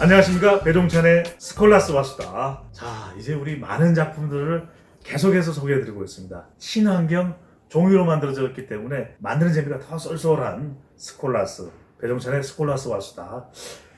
안녕하십니까. 배종찬의 스콜라스 와수다. 자 이제 우리 많은 작품들을 계속해서 소개해드리고 있습니다. 친환경 종이로 만들어졌기 때문에 만드는 재미가 더 쏠쏠한 스콜라스 배종찬의 스콜라스 와수다.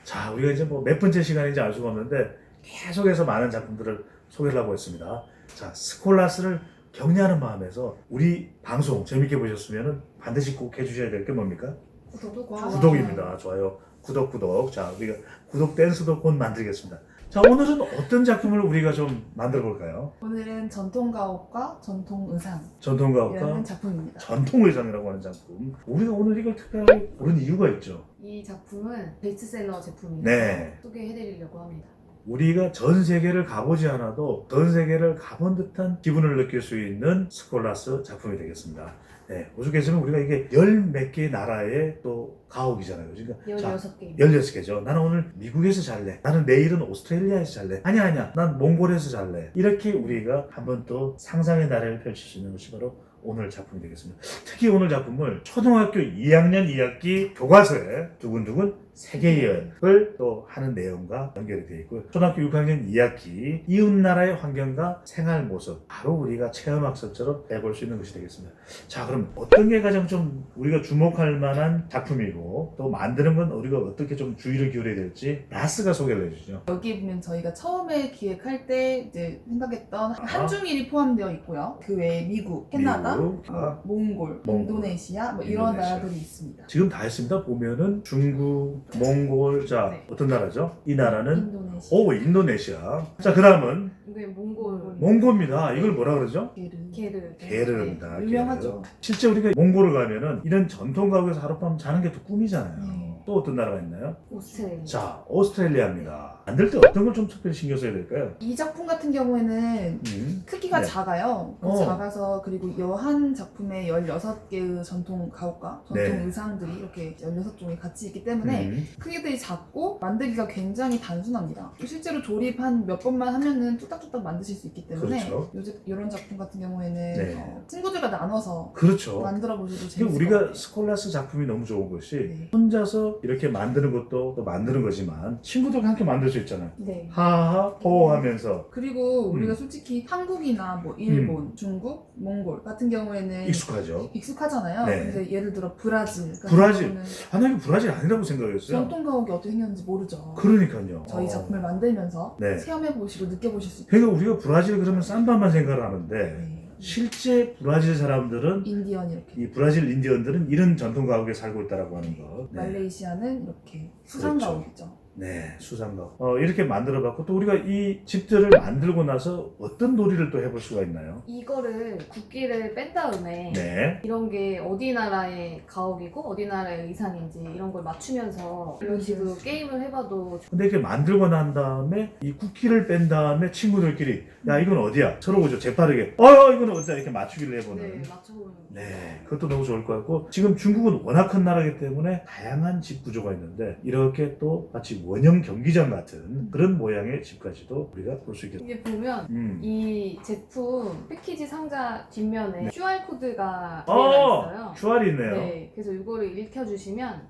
자 우리가 이제 뭐 몇 번째 시간인지 알 수가 없는데 계속해서 많은 작품들을 소개를 하고 있습니다 자 스콜라스를 격려하는 마음에서 우리 방송 재밌게 보셨으면 반드시 꼭 해주셔야 될 게 뭡니까? 구독과 구독입니다. 좋아요. 구독, 구독. 자, 우리가 구독 댄스도 곧 만들겠습니다. 자, 오늘은 어떤 작품을 우리가 좀 만들어 볼까요? 오늘은 전통 가옥과 전통 의상이라는 전통 가옥과 작품입니다. 전통 의상이라고 하는 작품. 우리가 오늘 이걸 특별하게 고른 이유가 있죠. 이 작품은 베스트셀러 제품이라서 네. 소개해드리려고 합니다. 우리가 전 세계를 가보지 않아도 전 세계를 가본 듯한 기분을 느낄 수 있는 스콜라스 작품이 되겠습니다. 네, 오죽했으면 우리가 이게 열 몇 개의 나라의 또 가옥이잖아요. 그러니까 자, 16개. 16개죠. 나는 오늘 미국에서 잘래. 나는 내일은 오스트레일리아에서 잘래. 아니야, 아니야. 난 몽골에서 잘래. 이렇게 우리가 한번 또 상상의 나래를 펼칠 수 있는 것이 바로 오늘 작품이 되겠습니다. 특히 오늘 작품을 초등학교 2학년 2학기 교과서에 두근두근 세계여행을 또 하는 내용과 연결이 되어 있고요. 초등학교 6학년 2학기 이웃나라의 환경과 생활 모습 바로 우리가 체험학습처럼 해볼 수 있는 것이 되겠습니다. 자 그럼 어떤 게 가장 좀 우리가 주목할 만한 작품이고 또 만드는 건 우리가 어떻게 좀 주의를 기울여야 될지 라스가 소개를 해주죠. 여기 보면 저희가 처음에 기획할 때 이제 생각했던 한중일이 포함되어 있고요. 그 외에 미국, 캐나다, 미국, 뭐 아, 몽골, 몽골, 인도네시아 뭐 이런 인도네시아. 나라들이 있습니다. 지금 다 했습니다. 보면은 중국, 몽골, 자 네. 어떤 나라죠? 이 나라는 인도네시아, 오 인도네시아. 자 그다음은 이게 몽골 몽골입니다. 이걸 뭐라 그러죠? 게르, 게르. 게르입니다. 네, 유명하죠. 게르. 실제 우리가 몽골을 가면은 이런 전통 가옥에서 하룻밤 자는 게 또 꿈이잖아요. 네. 또 어떤 나라가 있나요? 오스트레일리아. 자 오스트레일리아입니다. 만들 때 어떤 걸 좀 특별히 신경 써야 될까요? 이 작품 같은 경우에는 음. 크기가 네. 작아요. 어. 작아서 그리고 여한 작품에 16개의 전통 가옥과 전통 네. 의상들이 이렇게 16종이 같이 있기 때문에 음. 크기들이 작고 만들기가 굉장히 단순합니다. 실제로 조립 한 몇 번만 하면은 뚝딱뚝딱 만드실 수 있기 때문에 그렇죠. 요즘 이런 작품 같은 경우에는 네. 어, 친구들과 나눠서 그렇죠. 만들어 보셔도 재밌을 것 우리가 같아요. 스콜라스 작품이 너무 좋은 것이 네. 혼자서 이렇게 만드는 것도 또 만드는 거지만 친구들과 함께 만들 수 있잖아요. 네. 하하 호호하면서 그리고 우리가 음. 솔직히 한국이나 뭐 일본, 중국, 몽골 같은 경우에는 익숙하죠. 익숙하잖아요. 네. 근데 예를 들어 브라질 같은 브라질. 경우는 아, 나 이거 브라질 아니라고 생각했어요. 전통 가옥이 어떻게 생겼는지 모르죠. 그러니까요. 저희 어. 작품을 만들면서 네. 체험해 보시고 느껴 보실 수 있어요. 그러니까 우리가 브라질 그러면 삼바만 생각을 하는데 네. 실제 브라질 사람들은 인디언 이렇게 이 브라질 인디언들은 이런 전통 가옥에 살고 있다라고 하는 거. 네. 말레이시아는 이렇게 수상 그렇죠. 가옥이죠. 네, 수상가옥. 어, 이렇게 만들어 봤고 또 우리가 이 집들을 만들고 나서 어떤 놀이를 또 해볼 수가 있나요? 이거를 국기를 뺀 다음에 네. 이런 게 어디 나라의 가옥이고 어디 나라의 의상인지 이런 걸 맞추면서 이런 식으로 게임을 해봐도 근데 이렇게 만들고 난 다음에 이 쿠키를 뺀 다음에 친구들끼리 야 이건 어디야? 서로 보죠. 재빠르게 어 이건 어디야? 이렇게 맞추기를 해보는. 네, 맞춰보는 네, 그것도 너무 좋을 것 같고 지금 중국은 워낙 큰 나라이기 때문에 다양한 집 구조가 있는데 이렇게 또 마치 원형 경기장 같은 그런 모양의 집까지도 우리가 볼 수 있겠다. 이게 보면 음. 이 제품 패키지 상자 뒷면에 네. QR코드가 어, 들어가 있어요. QR이 있네요. 네. 네, 그래서 이거를 읽혀주시면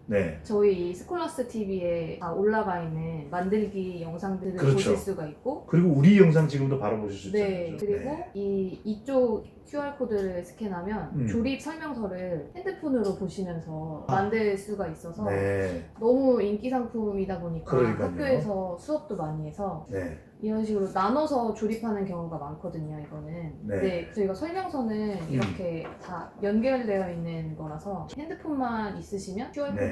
저희 이 스콜라스 TV에 다 올라가 있는 만들기 영상들을 그렇죠. 보실 수가 있고 그리고 우리 영상 지금도 바로 보실 수 있잖아요. 네, 그죠? 그리고 네. 이 이쪽 QR 코드를 스캔하면 음. 조립 설명서를 핸드폰으로 보시면서 아. 만들 수가 있어서 네, 너무 인기 상품이다 보니까 그러니까요. 학교에서 수업도 많이 해서 네, 이런 식으로 나눠서 조립하는 경우가 많거든요. 이거는. 네. 네. 저희가 설명서는 음. 이렇게 다 연결되어 있는 거라서 핸드폰만 있으시면 QR 네.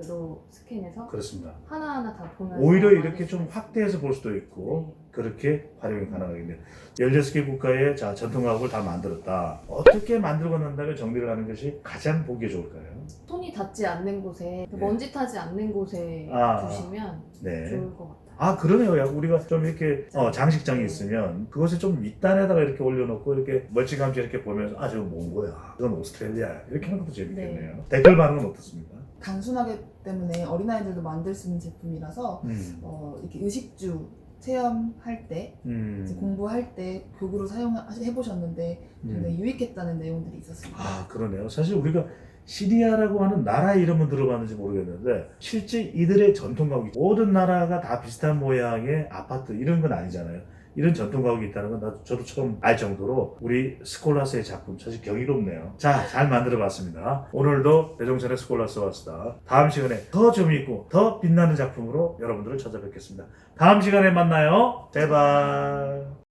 코드로 스캔해서 그렇습니다. 하나하나 다 보면서 오히려 이렇게 좀. 확대해서 볼 수도 있고 네. 그렇게 활용이 가능하겠네요. 16개 국가의 자, 전통 가옥을 다 만들었다. 어떻게 만들고 난 다음에 정비를 하는 것이 가장 보기 좋을까요? 손이 닿지 않는 곳에 그 네. 먼지 타지 않는 곳에 아. 두시면 네. 좋을 것 같아요. 아 그러네요. 야, 우리가 좀 이렇게 어, 장식장이 있으면 그것을 좀 밑단에다가 이렇게 올려놓고 이렇게 멀찌감치 이렇게 보면서 아 저거 뭔 거야? 이건 오스트레일리아 이렇게 하는 것도 재밌겠네요. 댓글 반응은 어떻습니까? 단순하기 때문에 어린아이들도 만들 수 있는 제품이라서 음, 어, 이렇게 의식주 체험할 때 음, 이제 공부할 때 교구로 사용해 보셨는데 음. 굉장히 유익했다는 내용들이 있었습니다. 아 그러네요. 사실 우리가 시리아라고 하는 나라 이름은 들어봤는지 모르겠는데 실제 이들의 전통 가옥이 모든 나라가 다 비슷한 모양의 아파트 이런 건 아니잖아요. 이런 전통 가옥이 있다는 건 나도 저도 처음 알 정도로 우리 스콜라스의 작품 사실 경이롭네요. 자, 잘 만들어 봤습니다. 오늘도 배종찬의 스콜라스 왔다. 다음 시간에 더 재미있고 더 빛나는 작품으로 여러분들을 찾아뵙겠습니다. 다음 시간에 만나요. 제발.